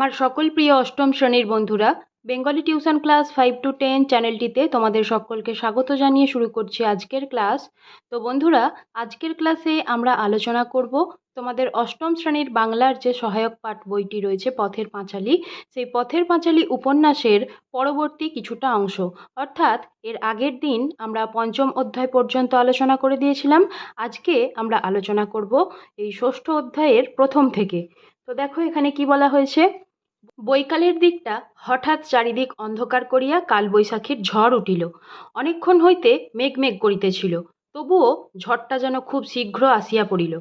আমার সকল প্রিয় অষ্টম শ্রেণির বন্ধুরা, Bengali tuition class five to ten চ্যানেলটিতে তোমাদের সকলকে স্বাগত জানিয়ে শুরু করছি আজকের ক্লাস। তো বন্ধুরা, আজকের ক্লাসে আমরা আলোচনা করব তোমাদের অষ্টম শ্রেণির বাংলার যে সহায়ক পাঠ বইটি রয়েছে, পথের পাঁচালী। সেই পথের পাঁচালী উপন্যাসের পরবর্তী কিছুটা অংশ। অর্থাৎ এর আগের দিন আমরা পঞ্চম অধ্যায় পর্যন্ত আলোচনা করে দিয়েছিলাম। আজকে আমরা আলোচনা করব এই ষষ্ঠ অধ্যায়ের প্রথম থেকে। তো দেখো এখানে কি বলা হয়েছে? বৈকালের দিকটা হঠাৎ চারিদিক অন্ধকার করিয়া কালবৈশাখীর ঝড় উঠিল। অনেকক্ষণ হইতে মেঘ মেঘ করিতেছিল, তবুও ঝড়টা যেন খুব শীঘ্র আসিয়া পড়িল।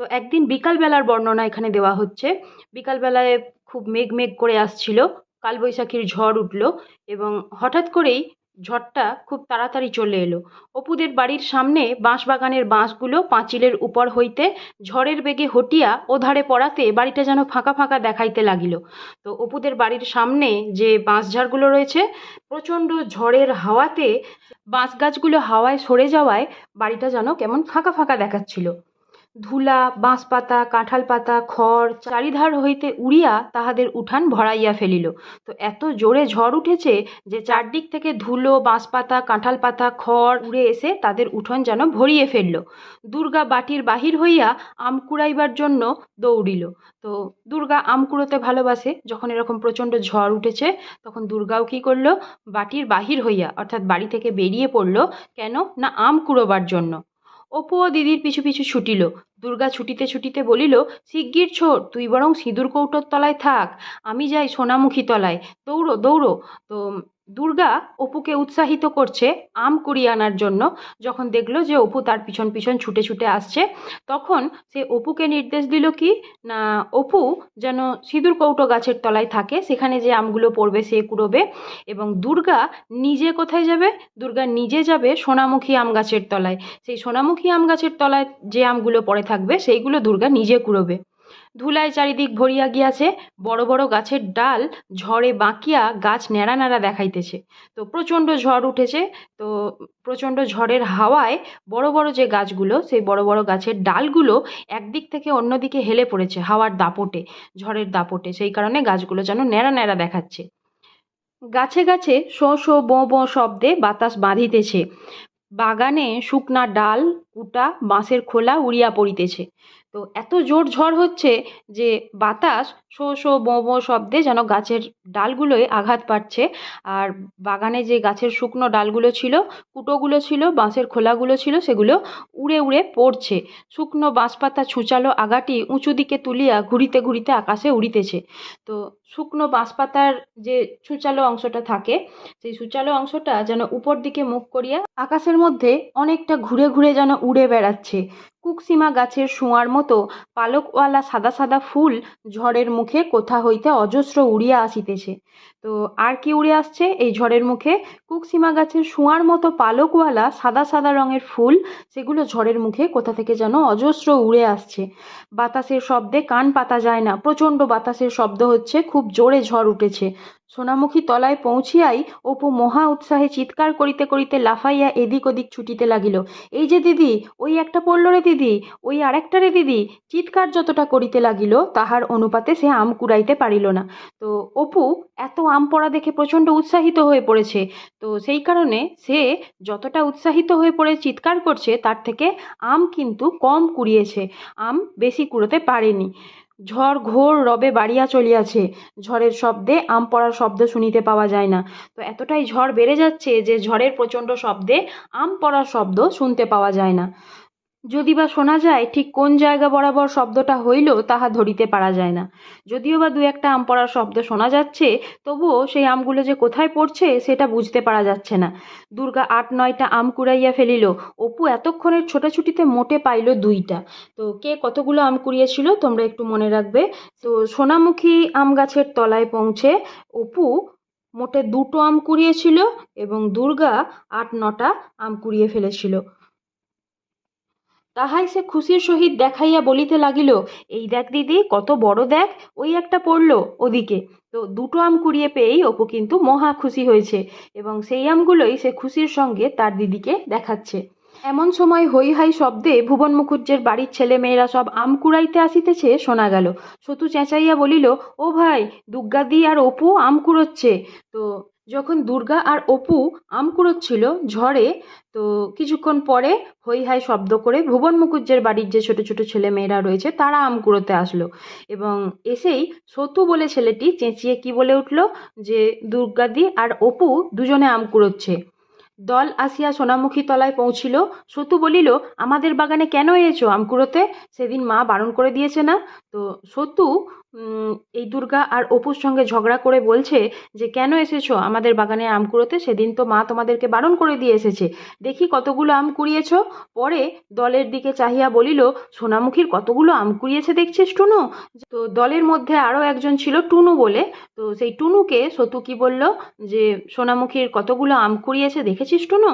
তো একদিন বিকালবেলার বর্ণনা এখানে দেওয়া হচ্ছে। বিকালবেলায় খুব মেঘ মেঘ করে আসছিল, কালবৈশাখীর ঝড় উঠল এবং হঠাৎ করেই ঝড়টা খুব তাড়াতাড়ি চলে এলো। অপুদের বাড়ির সামনে বাঁশবাগানের বাঁশগুলো পাঁচিলের উপর হইতে ঝড়ের বেগে হটিয়া ওধারে পড়াতে বাড়িটা যেন ফাঁকা ফাঁকা দেখাইতে লাগিল। তো অপুদের বাড়ির সামনে যে বাঁশঝাড়গুলো রয়েছে, প্রচণ্ড ঝড়ের হাওয়াতে বাঁশ গাছগুলো হাওয়ায় সরে যাওয়ায় বাড়িটা যেন কেমন ফাঁকা ফাঁকা দেখাচ্ছিল। ধুলা বাঁশ পাতা কাঁঠাল পাতা খড়, চারিধার হইতে উড়িয়া তাহাদের উঠান ভরাইয়া ফেলিল। তো এত জোরে ঝড় উঠেছে যে চারদিক থেকে ধুলো বাঁশ পাতা কাঁঠাল পাতা খড় উড়ে এসে তাদের উঠোন যেন ভরিয়ে ফেলল। দুর্গা বাটির বাহির হইয়া আম কুড়াইবার জন্য দৌড়িল। তো দুর্গা আম কুড়োতে ভালোবাসে, যখন এরকম প্রচণ্ড ঝড় উঠেছে, তখন দুর্গাও কী করল? বাটির বাহির হইয়া, অর্থাৎ বাড়ি থেকে বেরিয়ে পড়ল, কেন? না আম কুড়োবার জন্য। অপু ও দিদির পিছু পিছু ছুটিল। দুর্গা ছুটিতে ছুটিতে বলিল, শিগগির ছোট, তুই বরং সিঁদুর কৌটোর তলায় থাক। আমি যাই সোনামুখী তলায়। দৌড়ো দৌড়ো। তো দুর্গা অপুকে উৎসাহিত করছে আম কুড়িয়ে আনার জন্য। যখন দেখল যে অপু তার পিছন পিছন ছুটে ছুটে আসছে, তখন সে অপুকে নির্দেশ দিল কি, না, অপু যেন সিঁদুর কৌটো গাছের তলায় থাকে, সেখানে যে আমগুলো পড়বে সে কুড়োবে এবং দুর্গা নিজে কোথায় যাবে? দুর্গা নিজে যাবে সোনামুখী আম গাছের তলায়। সেই সোনামুখী আম গাছের তলায় যে আমগুলো পড়ে থাকবে, সেইগুলো দুর্গা নিজে কুড়োবে। ধুলায় চারিদিক ভরিয়া গিয়াছে, বড় বড় গাছের ডাল, ঝড়ে বাঁকিয়া গাছ ন্যাড়া ন্যাড়া দেখাইতেছে। তো প্রচণ্ড ঝড় উঠেছে, তো প্রচণ্ড ঝড়ের হাওয়ায় বড় বড় যে গাছগুলো, সেই বড় বড় গাছের ডালগুলো একদিক থেকে অন্যদিকে হেলে পড়েছে হাওয়ার দাপটে, ঝড়ের দাপটে। সেই কারণে গাছগুলো যেন ন্যাড়া ন্যাড়া দেখাচ্ছে। গাছে গাছে শো শো বোঁ বোঁ শব্দে বাতাস বাঁধিতেছে। বাগানে শুকনা ডাল, কুটা, বাঁশের খোলা উড়িয়া পড়িতেছে। তো এত জোর ঝড় হচ্ছে যে বাতাস শো শো বোঁ বোঁ শব্দে যেন গাছের ডালগুলোয় আঘাত পাচ্ছে। আর বাগানে যে গাছের শুকনো ডালগুলো ছিল, কুটোগুলো ছিল, বাঁশের খোলাগুলো ছিল, সেগুলো উড়ে উড়ে পড়ছে। শুকনো বাঁশপাতা ছুঁচালো আগাটি উঁচু দিকে তুলিয়া ঘুরিতে ঘুরিতে আকাশে উড়িতেছে। তো শুকনো বাঁশপাতার যে ছুঁচালো অংশটা থাকে, সেই ছুঁচালো অংশটা যেন উপর দিকে মুখ করিয়া আকাশের মধ্যে অনেকটা ঘুরে ঘুরে যেন উড়ে বেড়াচ্ছে। কুকসীমা গাছের শোঁয়ার মতো পালকওয়ালা সাদা সাদা ফুল ঝড়ের মুখে কোথা হইতে অজস্র উড়িয়া আসিতেছে। তো আর কি উড়ে আসছে এই ঝড়ের মুখে? কুকসীমা গাছের শোঁয়ার মতো পালকওয়ালা সাদা সাদা রঙের ফুল, সেগুলো ঝড়ের মুখে কোথা থেকে যেন অজস্র উড়ে আসছে। বাতাসের শব্দে কান পাতা যায় না, প্রচণ্ড বাতাসের শব্দ হচ্ছে, খুব জোরে ঝড় উঠেছে। সোনামুখী তলায় পৌঁছিয়াই অপু মহা উৎসাহে চিৎকার করিতে করিতে লাফাইয়া এদিক ওদিক ছুটিতে লাগিল। এই যে দিদি, ওই একটা পড়ল রে দিদি, ওই আরেকটা রে দিদি, চিৎকার যতটা করিতে লাগিল, তাহার অনুপাতে সে আম কুড়াইতে পারিল না তো অপু এত আম পড়া দেখে প্রচণ্ড উৎসাহিত হয়ে পড়েছে। তো সেই কারণে সে যতটা উৎসাহিত হয়ে পড়ে চিৎকার করছে, তার থেকে আম কিন্তু কম কুড়িয়েছে। আম বেশি কুড়োতে পারেনি। ঝড় ঘোর রবে বাড়িয়া চলিয়াছে। ঝড়ের শব্দে আম পড়ার শব্দ শুনিতে পাওয়া যায় না। তো এতটাই ঝড় বেড়ে যাচ্ছে যে ঝড়ের প্রচণ্ড শব্দে আম পড়ার শব্দ শুনতে পাওয়া যায় না। যদি বা শোনা যায়, ঠিক কোন জায়গা বরাবর শব্দটা হইল তাহা ধরিতে পারা যায় না। যদিও বা দু একটা আম পড়ার শব্দ শোনা যাচ্ছে, তবুও সেই আমগুলো যে কোথায় পড়ছে সেটা বুঝতে পারা যাচ্ছে না। দুর্গা আট নয়টা আম কুড়াইয়া ফেলিল, অপু এতক্ষণের ছোটাছুটিতে মোটে পাইল দুইটা। তো কে কতগুলো আম কুড়িয়েছিল তোমরা একটু মনে রাখবে। তো সোনামুখী আম গাছের তলায় পৌঁছে অপু মোটে দুটো আম কুড়িয়েছিল এবং দুর্গা আট নটা আম কুড়িয়ে ফেলেছিল। তাহাই সে খুশির সহিত দেখাইয়া বলিতে লাগিল, এই দেখ দিদি, কত বড় দেখ, ওই একটা পড়ল ওদিকে। তো দুটো আম কুড়িয়ে পেয়েই অপু কিন্তু মহা খুশি হয়েছে এবং সেই আমগুলোই সে খুশির সঙ্গে তার দিদিকে দেখাচ্ছে। এমন সময় হৈ হাই শব্দে ভুবন মুখুজ্জের বাড়ির ছেলে মেয়েরা সব আম কুড়াইতে আসিতেছে, শোনা গেল। সতু চেঁচাইয়া বলিল, ও ভাই দুর্গাদি আর অপু আম কুড়োচ্ছে। তো যখন দুর্গা আর অপু আম কুড়োচ্ছিল ঝড়ে, তো কিছুক্ষণ পরে হৈ হাই শব্দ করে ভুবন মুখুজ্জের বাড়ির যে ছোট ছোট ছেলেমেয়েরা রয়েছে, তারা আম কুড়োতে আসলো এবং এসেই সতু বলে ছেলেটি চেঁচিয়ে কি বলে উঠল? যে দুর্গাদি আর অপু দুজনে আম কুড়োচ্ছে দল আসিয়া সোনামুখী তলায় পৌঁছিল। সতু বলিল, আমাদের বাগানে কেন এসেছ আম কুড়োতে সেদিন মা বারণ করে দিয়েছে না? তো সতু এই দুর্গা আর অপুর সঙ্গে ঝগড়া করে বলছে যে, কেন এসেছ? আমাদের বাগানে আম কুড়োতে সেদিন তো মা তোমাদেরকে বারণ করে দিয়ে এসেছে। দেখি কতগুলো আম কুড়িয়েছ? পরে দলের দিকে চাহিয়া বলিল, সোনামুখীর কতগুলো আম কুড়িয়েছে দেখছিস, টুনু? তো দলের মধ্যে আরও একজন ছিল টুনু বলে। তো সেই টুনুকে সতু কি বলল? যে, সোনামুখীর কতগুলো আম কুড়িয়েছে দেখেছিস, টুনু?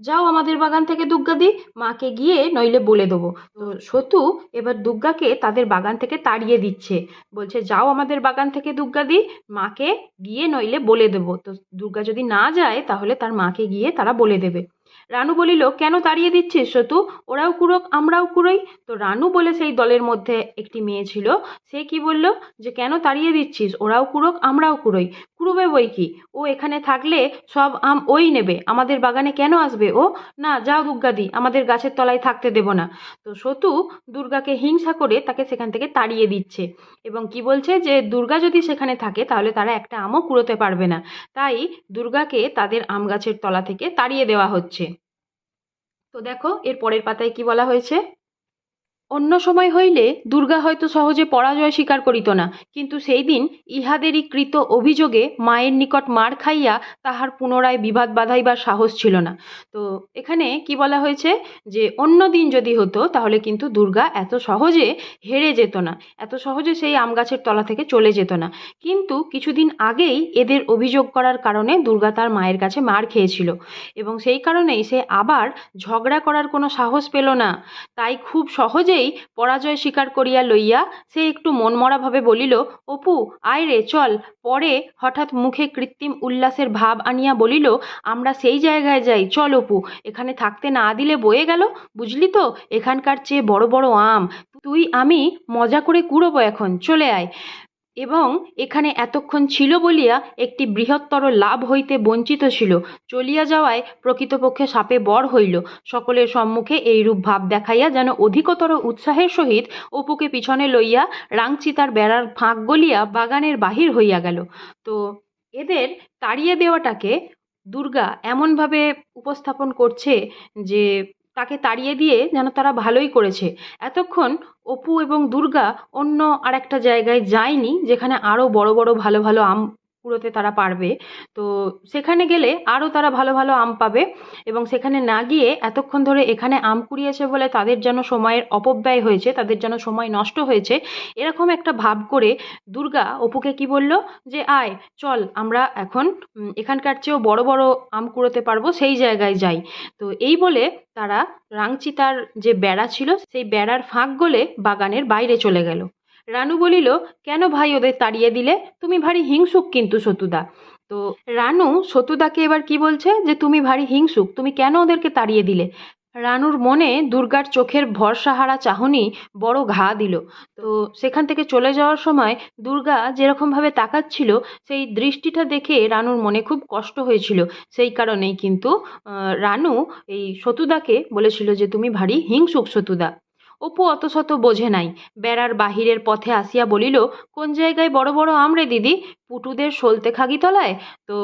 যাও আমাদের বাগান থেকে দুর্গাদি মাকে গিয়ে নইলে বলে দেবো। তো সতু এবার দুর্গাকে তাদের বাগান থেকে তাড়িয়ে দিচ্ছে। বলছে, যাও আমাদের বাগান থেকে দুর্গাদি মাকে গিয়ে নইলে বলে দেবো। তো দুর্গা যদি না যায়, তাহলে তার মাকে গিয়ে তারা বলে দেবে। রানু বলিল, কেন তাড়িয়ে দিচ্ছিস সতু? ওরাও কুড়োক, আমরাও কুড়োই। তো রানু বলে সেই দলের মধ্যে একটি মেয়ে ছিল। সে কি বলল, যে কেন তাড়িয়ে দিচ্ছিস? ওরাও কুড়োক, আমরাও কুড়োই। কুড়োবে বই কি? ও এখানে থাকলে সব আম ওই নেবে। আমাদের বাগানে কেন আসবে ও? না, যাও দুর্গাদি আমাদের গাছের তলায় থাকতে দেব না। তো সতু দুর্গাকে হিংসা করে তাকে সেখান থেকে তাড়িয়ে দিচ্ছে এবং কি বলছে যে, দুর্গা যদি সেখানে থাকে, তাহলে তারা একটা আমও কুড়োতে পারবে না। তাই দুর্গাকে তাদের আম গাছের তলা থেকে তাড়িয়ে দেওয়া হচ্ছে। তো দেখো এর পরের পাতায় কি বলা হয়েছে? অন্য সময় হইলে দুর্গা হয়তো সহজে পরাজয় স্বীকার করিত না, কিন্তু সেই দিন ইহাদেরই কৃত অভিযোগে মায়ের নিকট মার খাইয়া তাহার পুনরায় বিবাদ বাধাইবার সাহস ছিল না। তো এখানে কি বলা হয়েছে? যে অন্য দিন যদি হতো, তাহলে কিন্তু দুর্গা এত সহজে হেরে যেত না, এত সহজে সেই আম গাছের তলা থেকে চলে যেত না। কিন্তু কিছুদিন আগেই এদের অভিযোগ করার কারণে দুর্গা তার মায়ের কাছে মার খেয়েছিল এবং সেই কারণেই সে আবার ঝগড়া করার কোনো সাহস পেল না। তাই খুব সহজেই পরাজয় স্বীকার করিয়া লইয়া সে একটু মনমরাভাবে বলিল, অপু, আয় রে, চল। পরে হঠাৎ মুখে কৃত্রিম উল্লাসের ভাব আনিয়া বলিল, আমরা সেই জায়গায় যাই, চল অপু। এখানে থাকতে না দিলে বয়ে গেল। বুঝলি তো, এখানকার চেয়ে বড় বড় আম। তুই, আমি মজা করে কুড়োবো এখন, চলে আয়। এবং এখানে এতক্ষণ ছিল বলিয়া একটি বৃহত্তর লাভ হইতে বঞ্চিত ছিল। চলিয়া যাওয়ায় প্রকৃতপক্ষে সাপে বর হইল। সকলের সম্মুখে এইরূপ ভাব দেখাইয়া যেন অধিকতর উৎসাহের সহিত অপুকে পিছনে লইয়া রাংচিতার বেড়ার ফাঁক গলিয়া বাগানের বাহির হইয়া গেল। তো এদের তাড়িয়ে দেওয়াটাকে দুর্গা এমনভাবে উপস্থাপন করছে যে তাকে তাড়িয়ে দিয়ে যেন তারা ভালোই করেছে। এতক্ষণ অপু এবং দুর্গা অন্য আর একটা জায়গায় যায়নি, যেখানে আরও বড় বড় ভালো ভালো আম কুড়োতে তারা পারবে। তো সেখানে গেলে আরও তারা ভালো ভালো আম পাবে এবং সেখানে না গিয়ে এতক্ষণ ধরে এখানে আম কুড়িয়েছে বলে তাদের যেন সময়ের অপব্যয় হয়েছে, তাদের যেন সময় নষ্ট হয়েছে, এরকম একটা ভাব করে দুর্গা অপুকে কি বলল যে, আয়, চল আমরা এখন এখানকার চেয়েও বড় বড় আম কুড়োতে পারব, সেই জায়গায় যাই। তো এই বলে তারা রাংচিতার যে বেড়া ছিল, সেই বেড়ার ফাঁক গলে বাগানের বাইরে চলে গেল। রানু বলিল, কেন ভাই ওদের তাড়িয়ে দিলে? তুমি ভারী হিংসুক কিন্তু সতুদা। তো রানু, সতুদাকে এবার কি বলছে যে, তুমি ভারী হিংসুক, তুমি কেন ওদেরকে তাড়িয়ে দিলে? রানুর মনে দুর্গার চোখের ভরসাহারা চাহনি বড় ঘা দিল। তো সেখান থেকে চলে যাওয়ার সময় দুর্গা যেরকমভাবে তাকাচ্ছিল, সেই দৃষ্টিটা দেখে রানুর মনে খুব কষ্ট হয়েছিল। সেই কারণেই কিন্তু রানু এই সতুদাকে বলেছিল যে, তুমি ভারী হিংসুক সতুদা। অপু অত শত বোঝে নাই। বেড়ার বাহিরের পথে আসিয়া বলিল, কোন জায়গায় বড় বড় আমরে দিদি? পুটুদের সলতে খাগি তলায় তো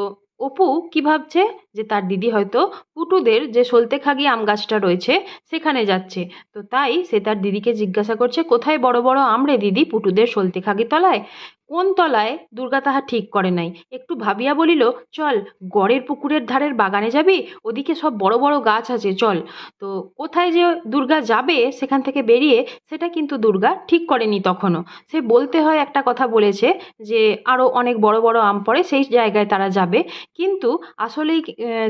অপু কি ভাবছে যে তার দিদি হয়তো পুটুদের যে সলতে খাগি আম গাছটা রয়েছে, সেখানে যাচ্ছে। তো তাই সে তার দিদিকে জিজ্ঞাসা করছে, কোথায় বড় বড় আমরে দিদি পুটুদের সলতে খাগি তলায় কোন তলায় দুর্গা তাহা ঠিক করে নাই? একটু ভাবিয়া বলিল, চল, গড়ের পুকুরের ধারের বাগানে যাবি, ওদিকে সব বড় বড় গাছ আছে, চল। তো কোথায় যে দুর্গা যাবে, সেখান থেকে বেরিয়ে সেটা কিন্তু দুর্গা ঠিক করেনি তখনও। সে বলতে হয় একটা কথা বলেছে যে আরও অনেক বড় বড় আম পড়ে, সেই জায়গায় তারা যাবে। কিন্তু আসলেই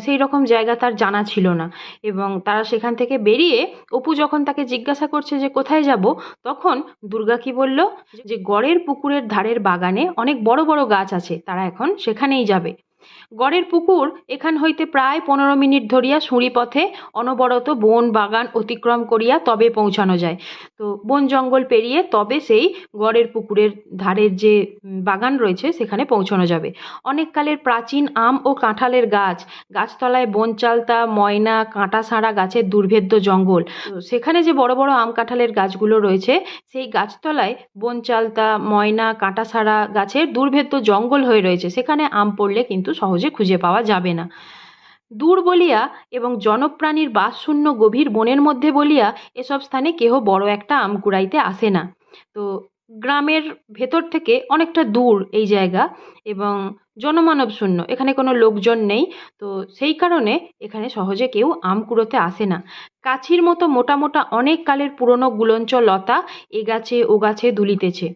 সেই রকম জায়গা তার জানা ছিল না। এবং তারা সেখান থেকে বেরিয়ে অপু যখন তাকে জিজ্ঞাসা করছে যে, কোথায় যাব, তখন দুর্গা কি বলল যে, গড়ের পুকুরের ধারের বাগানে অনেক বড় বড় গাছ আছে তারা এখন সেখানেই যাবে। গড়ের পুকুর এখান হইতে প্রায় পনেরো মিনিট ধরিয়া সুঁড়ি পথে অনবরত বন বাগান অতিক্রম করিয়া তবে পৌঁছানো যায়। তো বন জঙ্গল পেরিয়ে তবে সেই গড়ের পুকুরের ধারের যে বাগান রয়েছে সেখানে পৌঁছানো যাবে। অনেককালের প্রাচীন আম ও কাঁঠালের গাছ, গাছতলায় বনচালতা ময়না কাঁটাসাঁড়া গাছের দুর্ভেদ্য জঙ্গল। সেখানে যে বড় বড় আম কাঁঠালের গাছগুলো রয়েছে, সেই গাছতলায় বনচালতা ময়না কাঁটাসাঁড়া গাছের দুর্ভেদ্য জঙ্গল হয়ে রয়েছে। সেখানে আম পড়লে কিন্তু সহজে খুঁজে পাওয়া যাবে না। দূর বলিয়া এবং জনপ্রাণীর বাসশূন্য গভীর বনের মধ্যে বলিয়া এসব স্থানে কেহ বড় একটা আম কুড়াইতে আসে না। তো গ্রামের ভেতর থেকে অনেকটা দূর এই জায়গা এবং জনমানব শূন্য, এখানে কোনো লোকজন নেই। তো সেই কারণে এখানে সহজে কেউ আম কুড়োতে আসে না। কাছির মতো মোটা মোটা অনেক কালের পুরনো গুলঞ্চ লতা এ গাছে ও গাছে দুলিতেছে।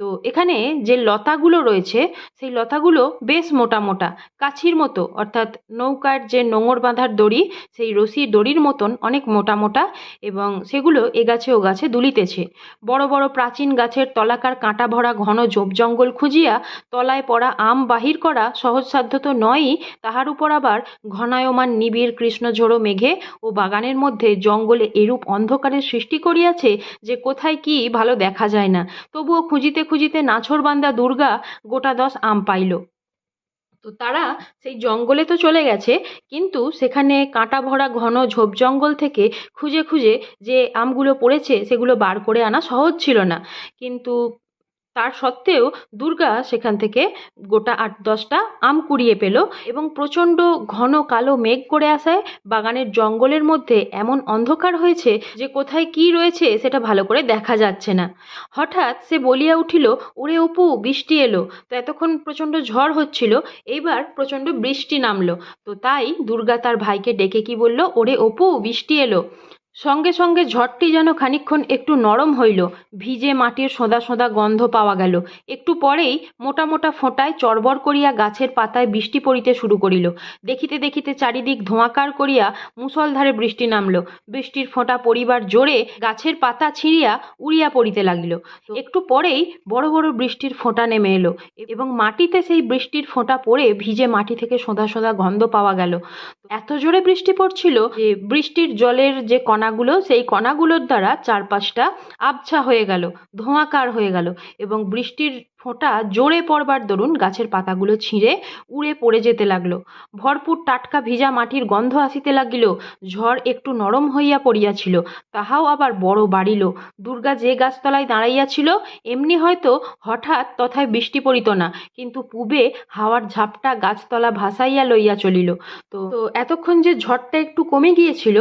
তো এখানে যে লতাগুলো রয়েছে, সেই লতাগুলো বেশ মোটা মোটা, কাছির মতো, অর্থাৎ নৌকার যে নোঙর বাঁধার দড়ি, সেই রশি দড়ির মতন অনেক মোটা মোটা এবং সেগুলো এ গাছে ও গাছে দুলিতেছে। বড় বড় প্রাচীন গাছের তলাকার কাঁটা ভরা ঘন ঝোপ জঙ্গল খুঁজিয়া তলায় পড়া আম বাহির করা সহজসাধ্য তো নয়ই, তাহার উপর আবার ঘনায়মান নিবিড় কৃষ্ণঝোড়ো মেঘে ও বাগানের মধ্যে জঙ্গলে এরূপ অন্ধকারের সৃষ্টি করিয়াছে যে কোথায় কি ভালো দেখা যায় না। তবুও খুঁজিতে খুঁজিতে নাছরবান্দা দুর্গা গোটা দশ আম পাইল। তো তারা সেই জঙ্গলে তো চলে গেছে, কিন্তু সেখানে কাঁটা ভরা ঘন ঝোপ জঙ্গল থেকে খুঁজে খুঁজে যে আমগুলো পড়েছে সেগুলো বার করে আনা সহজ ছিল না। কিন্তু তার সত্ত্বেও দুর্গা সেখান থেকে গোটা আট দশটা আম কুড়িয়ে পেল এবং প্রচণ্ড ঘন কালো মেঘ করে আসায় বাগানের জঙ্গলের মধ্যে এমন অন্ধকার হয়েছে যে কোথায় কি রয়েছে সেটা ভালো করে দেখা যাচ্ছে না। হঠাৎ সে বলিয়া উঠিল, ওরে অপু, বৃষ্টি এলো। তো এতক্ষণ প্রচণ্ড ঝড় হচ্ছিল, এইবার প্রচণ্ড বৃষ্টি নামলো। তো তাই দুর্গা তার ভাইকে ডেকে কি বলল, ওরে অপু, বৃষ্টি এলো। সঙ্গে সঙ্গে ঝড়টি যেন খানিকক্ষণ একটু নরম হইল, ভিজে মাটির সোঁদা সোঁদা গন্ধ পাওয়া গেল। একটু পরেই মোটা মোটা ফোঁটায় চড়বড় করিয়া গাছের পাতায় বৃষ্টি পড়িতে শুরু করিল। দেখিতে দেখিতে চারিদিক ধোঁয়াকার করিয়া মুষলধারে বৃষ্টি নামল। বৃষ্টির ফোঁটা পড়িবার জোরে গাছের পাতা ছিঁড়িয়া উড়িয়া পড়িতে লাগিল। একটু পরেই বড় বড় বৃষ্টির ফোঁটা নেমে এলো এবং মাটিতে সেই বৃষ্টির ফোঁটা পড়ে ভিজে মাটি থেকে সোঁদা সোঁদা গন্ধ পাওয়া গেল। এত জোরে বৃষ্টি পড়ছিল যে বৃষ্টির জলের যে কণাগুলো সেই কণাগুলোর দ্বারা চারপাশটা আবছা হয়ে গেল ধোঁয়াকার হয়ে গেল এবং বৃষ্টির ফোঁটা জোরে পড়বার দরুন গাছের পাতাগুলো ছিঁড়ে উড়ে পড়ে যেতে লাগল। ভরপুর টাটকা ভিজা মাটির গন্ধ আসিতে লাগিল, ঝড় একটু নরম হইয়া পড়িয়াছিল, তাহাও আবার বড় বাড়িল। দুর্গা যে গাছতলায় দাঁড়াইয়াছিল, এমনি হয়তো হঠাৎ তথায় বৃষ্টি পড়িত না, কিন্তু পূবে হাওয়ার ঝাপটা গাছতলা ভাসাইয়া লইয়া চলিল। তো তো এতক্ষণ যে ঝড়টা একটু কমে গিয়েছিল,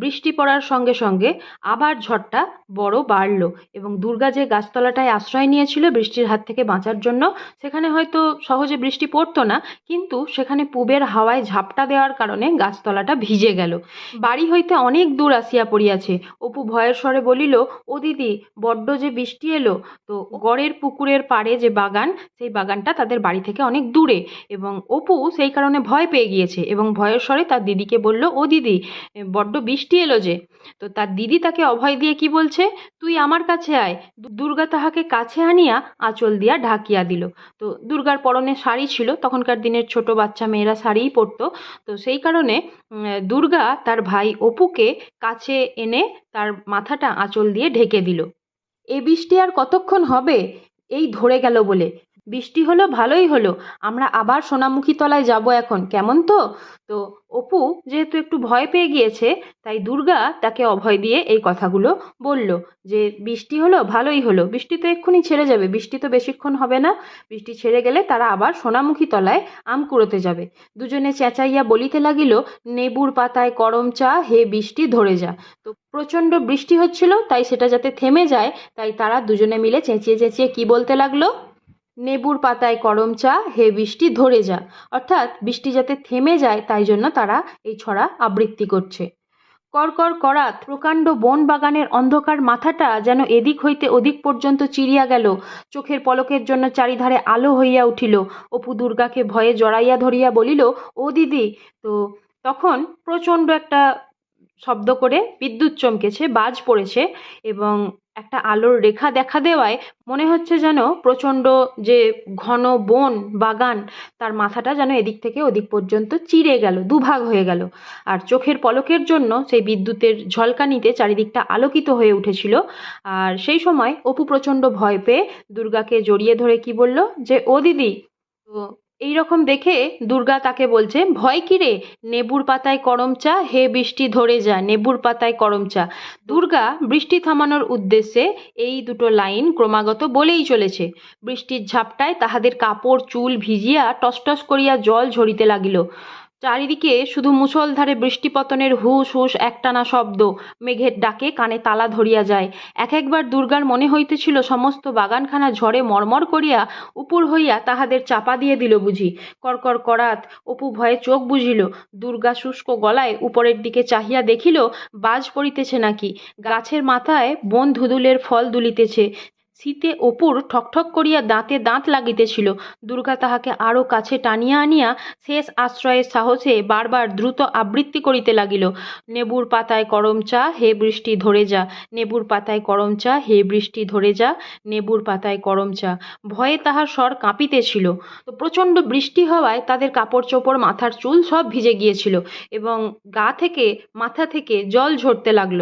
বৃষ্টি পড়ার সঙ্গে সঙ্গে আবার ঝড়টা বড় বাড়লো এবং দুর্গা যে গাছতলাটায় আশ্রয় নিয়েছিল বৃষ্টির হাত থেকে বাঁচার জন্য। সেখানে হয়তো সহজে বৃষ্টি পড়তো না, কিন্তু সেখানে পুবের হাওয়ায় ঝাপটা দেওয়ার কারণে গাছতলাটা ভিজে গেল। বাড়ি হইতে অনেক দূর আসিয়া পড়িয়াছে। অপু ভয়ের স্বরে বলিল, ও দিদি, বড্ড যে বৃষ্টি এলো, তো গড়ের পুকুরের পাড়ে যে বাগান, সেই বাগানটা তাদের বাড়ি থেকে অনেক দূরে। এবং অপু সেই কারণে ভয় পেয়ে গিয়েছে এবং ভয়ের স্বরে তার দিদিকে বলল, ও দিদি, বড্ড বৃষ্টি এলো যে। তো তার দিদি তাকে অভয় দিয়ে কি বলছে? তুই আমার কাছে আয়। দুর্গা তাহাকে কাছে আনিয়া আঁচল দিয়া ঢাকিয়া দিল। তো দুর্গার পরনে শাড়ি ছিল, তখনকার দিনের ছোট বাচ্চা মেয়েরা শাড়িই পরতো। তো সেই কারণে দুর্গা তার ভাই অপুকে কাছে এনে তার মাথাটা আঁচল দিয়ে ঢেকে দিল। এ বৃষ্টি আর কতক্ষণ হবে? এই ধরে গেল বলে। বৃষ্টি হলো, ভালোই হলো। আমরা আবার সোনামুখী তলায় যাব এখন, কেমন তো? তো অপু যেহেতু একটু ভয় পেয়ে গিয়েছে, তাই দুর্গা তাকে অভয় দিয়ে এই কথাগুলো বলল যে, বৃষ্টি হলো, ভালোই হলো। বৃষ্টি তো এক্ষুনি ছেড়ে যাবে, বৃষ্টি তো বেশিক্ষণ হবে না। বৃষ্টি ছেড়ে গেলে তারা আবার সোনামুখী তলায় আম কুড়োতে যাবে। দুজনে চেঁচাইয়া বলিতে লাগিল, নেবুর পাতায় করম চা, হে বৃষ্টি ধরে যা। তো প্রচণ্ড বৃষ্টি হচ্ছিল, তাই সেটা যাতে থেমে যায়, তাই তারা দুজনে মিলে চেঁচিয়ে চেঁচিয়ে কি বলতে লাগল? নেবুর পাতায় করম চা, হে বৃষ্টি ধরে যা। অর্থাৎ বৃষ্টি যাতে থেমে যায়, তাই জন্য তারা এই ছড়া আবৃত্তি করছে। করকর করাত প্রকাণ্ড বন বাগানের অন্ধকার মাথাটা যেন এদিক হইতে ওদিক পর্যন্ত চিরিয়া গেল। চোখের পলকের জন্য চারিধারে আলো হইয়া উঠিল। অপু দুর্গাকে ভয়ে জড়াইয়া ধরিয়া বলিল, ও দিদি! তো তখন প্রচণ্ড একটা শব্দ করে বিদ্যুৎ চমকেছে, বাজ পড়েছে এবং একটা আলোর রেখা দেখা দেওয়ায় মনে হচ্ছে যেন প্রচণ্ড যে ঘন বন বাগান, তার মাথাটা যেন এদিক থেকে ওদিক পর্যন্ত চিরে গেল, দুভাগ হয়ে গেল। আর চোখের পলকের জন্য সেই বিদ্যুতের ঝলকানিতে চারিদিকটা আলোকিত হয়ে উঠেছিল। আর সেই সময় অপু প্রচণ্ড ভয় পেয়ে দুর্গাকে জড়িয়ে ধরে কি বলল? যে, ও দিদি, তো এই রকম দেখে দুর্গা তাকে বলছে, ভয় কি রে? নেবুর পাতায় করম চা, হে বৃষ্টি ধরে যা, নেবুর পাতায় করম চা। দুর্গা বৃষ্টি থামানোর উদ্দেশ্যে এই দুটো লাইন ক্রমাগত বলেই চলেছে। বৃষ্টির ঝাপটায় তাহাদের কাপড়, চুল ভিজিয়া টসটস করিয়া জল ঝরিতে লাগিল। চারিদিকে শুধু মুষলধারে বৃষ্টিপতনের হুস হুস একটানা শব্দ। মেঘের ডাকে কানে তালা ধরিয়া যায়। এক একবার দুর্গার মনে হইতেছিল সমস্ত বাগানখানা ঝড়ে মরমর করিয়া উপর হইয়া তাহাদের চাপা দিয়ে দিল বুঝি। করকর করাত অপু ভয়ে চোখ বুঝিল দুর্গা শুষ্ক গলায় উপরের দিকে চাহিয়া দেখিল, বাজ পড়িতেছে নাকি। গাছের মাথায় বন ধুদুলের ফল দুলিতেছে। শীতে অপুর ঠকঠক করিয়া দাঁতে দাঁত লাগিতেছিল। দুর্গা তাহাকে আরও কাছে টানিয়া আনিয়া শেষ আশ্রয়ের সাহসে বারবার দ্রুত আবৃত্তি করিতে লাগিল। নেবুর পাতায় করম চা, হে বৃষ্টি ধরে যা। নেবুর পাতায় করম চা, হে বৃষ্টি ধরে যা। নেবুর পাতায় করম চা। ভয়ে তাহার স্বর কাঁপিতেছিল। তো প্রচণ্ড বৃষ্টি হওয়ায় তাদের কাপড় চোপড় মাথার চুল সব ভিজে গিয়েছিল এবং গা থেকে, মাথা থেকে জল ঝরতে লাগল।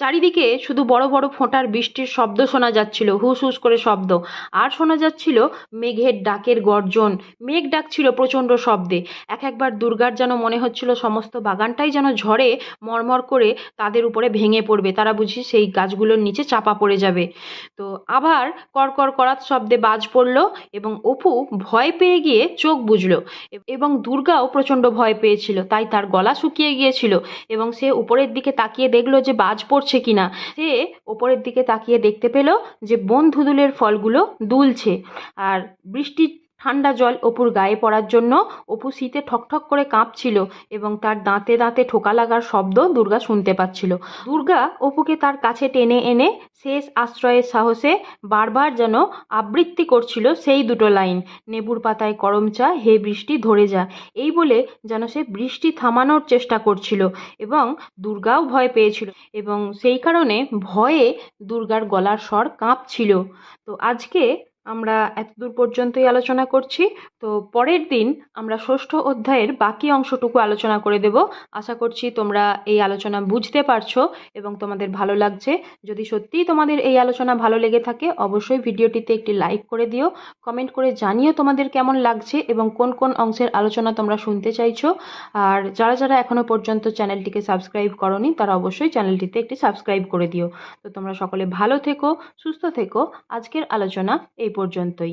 চারিদিকে শুধু বড় বড় ফোঁটার বৃষ্টির শব্দ শোনা যাচ্ছিল, হুস হুস করে শব্দ। আর শোনা যাচ্ছিল মেঘের ডাকের গর্জন। মেঘ ডাকছিল প্রচণ্ড শব্দে। এক একবার দুর্গার যেন মনে হচ্ছিল সমস্ত বাগানটাই যেন ঝড়ে মরমর করে তাদের উপরে ভেঙে পড়বে। তারা বুঝি সেই গাছগুলোর নিচে চাপা পড়ে যাবে। তো আবার কড়কর করাত শব্দে বাজ পড়ল এবং অপু ভয় পেয়ে গিয়ে চোখ বুঝল এবং দুর্গাও প্রচণ্ড ভয় পেয়েছিল। তাই তার গলা শুকিয়ে গিয়েছিল এবং সে উপরের দিকে তাকিয়ে দেখল যে বাজ পড়ছে কিনা। সে ওপরের দিকে তাকিয়ে দেখতে পেল যে বন ধুদুলের ফলগুলো দুলছে। আর বৃষ্টির ঠান্ডা জল অপুর গায়ে পড়ার জন্য অপু শীতে ঠকঠক করে কাঁপছিল এবং তার দাঁতে দাঁতে ঠোকা লাগার শব্দ দুর্গা শুনতে পাচ্ছিল। দুর্গা অপুকে তার কাছে টেনে এনে শেষ আশ্রয়ের সাহসে বারবার যেন আবৃত্তি করছিল সেই দুটো লাইন, নেবুর পাতায় করম চা, হে বৃষ্টি ধরে যা। এই বলে যেন সে বৃষ্টি থামানোর চেষ্টা করছিল এবং দুর্গাও ভয় পেয়েছিল এবং সেই কারণে ভয়ে দুর্গার গলার স্বর কাঁপছিল। তো আজকে আমরা এতদূর পর্যন্তই আলোচনা করছি। তো পরের দিন আমরা ষষ্ঠ অধ্যায়ের বাকি অংশটুকু আলোচনা করে দেব। আশা করছি তোমরা এই আলোচনা বুঝতে পারছ এবং তোমাদের ভালো লাগছে। যদি সত্যিই তোমাদের এই আলোচনা ভালো লেগে থাকে, অবশ্যই ভিডিওটিতে একটি লাইক করে দিও। কমেন্ট করে জানিও তোমাদের কেমন লাগছে এবং কোন কোন অংশের আলোচনা তোমরা শুনতে চাইছো। আর যারা যারা এখনও পর্যন্ত চ্যানেলটিকে সাবস্ক্রাইব করনি, তারা অবশ্যই চ্যানেলটিতে একটি সাবস্ক্রাইব করে দিও। তো তোমরা সকলে ভালো থেকো, সুস্থ থেকো। আজকের আলোচনা এই পর্যন্তই।